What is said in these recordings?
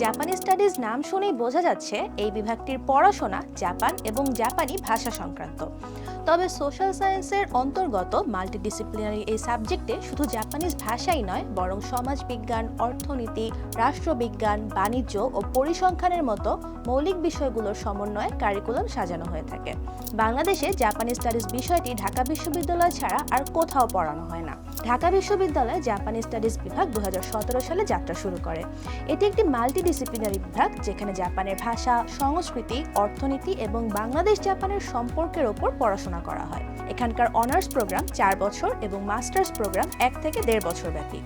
Studies নাম শুনেই বোঝা যাচ্ছে এই বিভাগটির পড়াশোনা জাপান এবং জাপানি ভাষা সংক্রান্ত। তবে সোশ্যাল সায়েন্সের অন্তর্গত মাল্টিডিসিপ্লিনারি এই সাবজেক্টে শুধু জাপানিজ ভাষাই নয়, বরং সমাজবিজ্ঞান, অর্থনীতি, রাষ্ট্রবিজ্ঞান, বাণিজ্য ও পরিসংখ্যানের মতো মৌলিক বিষয়গুলোর সমন্বয়ে কারিকুলাম সাজানো হয়ে থাকে। বাংলাদেশে জাপানি স্টাডিজ বিষয়টি ঢাকা বিশ্ববিদ্যালয় ছাড়া আর কোথাও পড়ানো হয় না। ঢাকা বিশ্ববিদ্যালয়ে জাপানি স্টাডিজ বিভাগ দু হাজার সতেরো সালে যাত্রা শুরু করে। এটি একটি মাল্টিডিসিপ্লিনারি বিভাগ, যেখানে জাপানের ভাষা, সংস্কৃতি, অর্থনীতি এবং বাংলাদেশ জাপানের সম্পর্কের ওপর পড়াশোনা করা হয়। এখানকার অনার্স প্রোগ্রাম চার বছর এবং মাস্টার্স প্রোগ্রাম এক থেকে দেড় বছর ব্যাপী।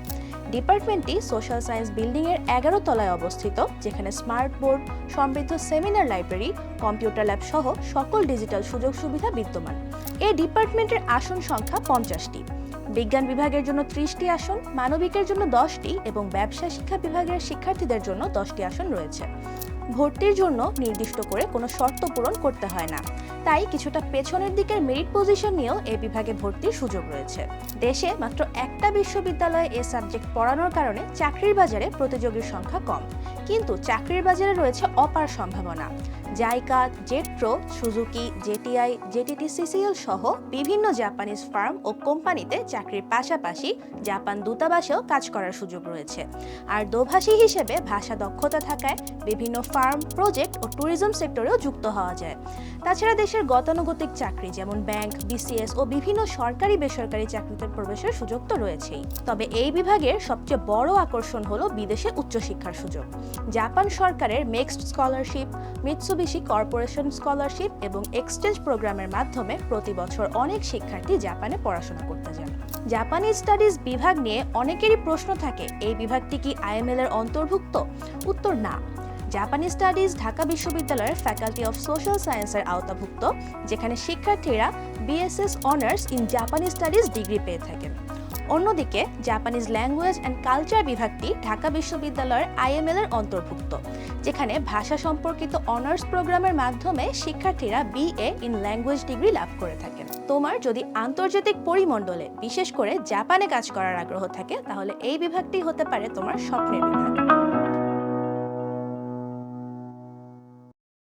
ডিপার্টমেন্টটি সোশ্যাল সায়েন্স বিল্ডিং এর এগারো তলায় অবস্থিত, যেখানে স্মার্ট বোর্ড সমৃদ্ধ সেমিনার লাইব্রেরি কম্পিউটার ল্যাব সহ সকল ডিজিটাল সুযোগ সুবিধা বিদ্যমান। এই ডিপার্টমেন্টের আসন সংখ্যা পঞ্চাশটি। বিজ্ঞান বিভাগের জন্য ত্রিশটি আসন, মানবিকের জন্য দশটি এবং ব্যবসা শিক্ষা বিভাগের শিক্ষার্থীদের জন্য দশটি আসন রয়েছে। ভর্তির জন্য নির্দিষ্ট করে কোনো শর্ত পূরণ করতে হয় না। তাই কিছুটা পেছনের দিকের মেরিট পজিশন নিয়েও এ বিভাগে ভর্তির সুযোগ রয়েছে। দেশে মাত্র একটা বিশ্ববিদ্যালয়ে এ সাবজেক্ট পড়ানোর কারণে চাকরির বাজারে প্রতিযোগীর সংখ্যা কম। কিন্তু চাকরির বাজারে রয়েছে অপার সম্ভাবনা। JICA, JETRO, Suzuki, JTI JTT CCL সহ বিভিন্ন জাপানিজ ফার্ম ও কোম্পানিতে চাকরির পাশাপাশি জাপান দূতাবাসেও কাজ করার সুযোগ রয়েছে। আর দোভাষী হিসেবে ভাষা দক্ষতা থাকায় বিভিন্ন ফার্ম, প্রজেক্ট ও ট্যুরিজম সেক্টরেও যুক্ত হওয়া যায়। তাছাড়া দেশের গতানুগতিক চাকরি যেমন ব্যাংক, বিসিএস ও বিভিন্ন সরকারি বেসরকারি চাকরিতে প্রবেশের সুযোগ তো রয়েছেই। তবে এই বিভাগের সবচেয়ে বড় আকর্ষণ হলো বিদেশে উচ্চশিক্ষার সুযোগ। জাপান সরকারের MEXT scholarship Mitsubishi corporation scholarship এবং এক্সচেঞ্জ প্রোগ্রামের মাধ্যমে প্রতি বছর অনেক শিক্ষার্থী জাপানে পড়াশোনা করতে যান। জাপানি স্টাডিজ বিভাগ নিয়ে অনেকেরই প্রশ্ন থাকে, এই বিভাগটি কি আইএমএল এর অন্তর্ভুক্ত? উত্তর, না। জাপানি স্টাডিজ ঢাকা বিশ্ববিদ্যালয়ের ফ্যাকাল্টি অফ সোশ্যাল সায়েন্সের আওতাভুক্ত, যেখানে শিক্ষার্থীরা বিএসএস অনার্স ইন জাপানি স্টাডিজ ডিগ্রি পেয়ে থাকেন। অন্যদিকে জাপানিজ ল্যাঙ্গুয়েজ অ্যান্ড কালচার বিভাগটি ঢাকা বিশ্ববিদ্যালয়ের আইএমএল এর অন্তর্ভুক্ত, যেখানে ভাষা সম্পর্কিত অনার্স প্রোগ্রামের মাধ্যমে শিক্ষার্থীরা বিএ ইন ল্যাঙ্গুয়েজ ডিগ্রি লাভ করে থাকেন তোমার যদি আন্তর্জাতিক পরিমণ্ডলে বিশেষ করে জাপানে কাজ করার আগ্রহ থাকে, তাহলে এই বিভাগটি হতে পারে তোমার স্বপ্নের বিভাগ।